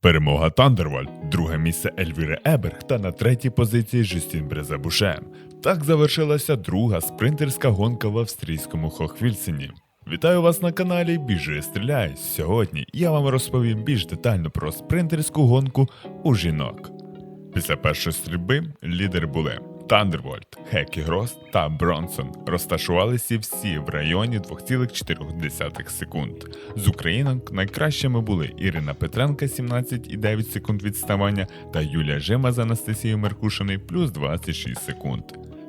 Перемога Тандервальд, друге місце Ельвіри Еберг та на третій позиції Жюстін Брезабуше. Так завершилася друга спринтерська гонка в австрійському Хохвільсені. Вітаю вас на каналі Біжи Стріляй. Сьогодні я вам розповім більш детально про спринтерську гонку у жінок. Після першої стрільби лідери були Тандервольд, Хекі Грос та Бронсон. Розташувалися всі в районі 2,4 секунд. З українок найкращими були Ірина Петренка 17,9 секунд відставання та Юлія Жима з Анастасією Меркушиною плюс 26 секунд.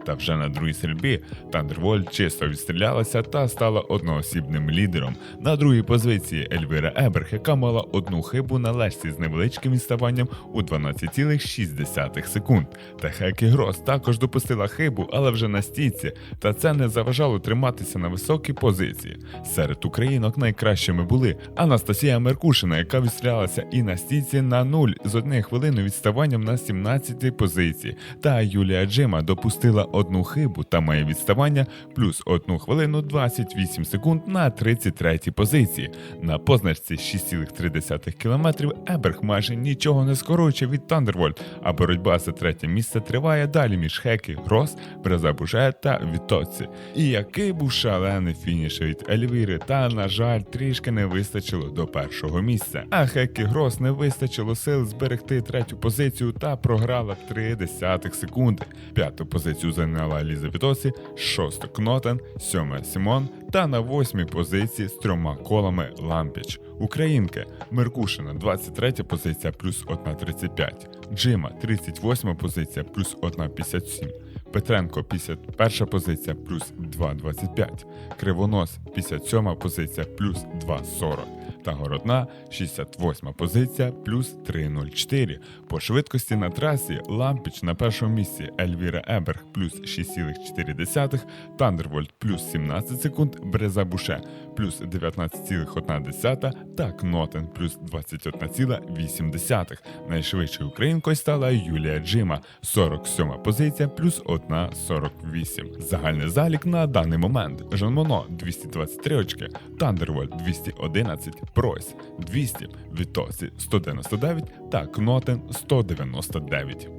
Та вже на другій стрільбі Тандервольд чисто відстрілялася та стала одноосібним лідером. На другій позиції Ельвіра Еберг, яка мала одну хибу на лежці з невеличким відставанням у 12,6 секунд. Та Хекі Грос також допустила хибу, але вже на стійці, та це не заважало триматися на високій позиції. Серед українок найкращими були Анастасія Меркушина, яка відстрілялася і на стійці на нуль з однією хвилиною відставанням на 17 позиції. Та Юлія Джима допустила одну хибу та має відставання плюс 1 хвилину 28 секунд на 33 позиції. На позначці 6,3 км Еберг майже нічого не скорочує від Тандервольд, а боротьба за третє місце триває далі між Хекі, Грос, Брезабуже та Вітоці. І який був шалений фініш від Ельвіри, та, на жаль, трішки не вистачило до першого місця. А Хекі Грос не вистачило сил зберегти третю позицію та програла 3 десятих секунди. П'яту позицію зайняла Ліза Вітосі, шосту Кнотен, сьома Сімон та на восьмій позиції з трьома колами Лампіч. Українки Меркушина 23 позиція плюс 1,35, Джима 38 позиція плюс 1,57. Петренко 51 позиція плюс 2,25, Кривонос 57 позиція плюс 2,40 та Городна 68 позиція плюс 3,04. По швидкості на трасі Лампіч на першому місці Ельвіра Еберг плюс 6,4, Тандервольд плюс 17 секунд, Брезабуше плюс 19,1 та Кнотен плюс 21,8. Найшвидшою українкою стала Юлія Джима, 47 позиція плюс 1,48. Загальний залік на даний момент Жан Моно 223 очки, Тандервольд 211, Пройс 200, Вітосі 199 та Кнотен 199.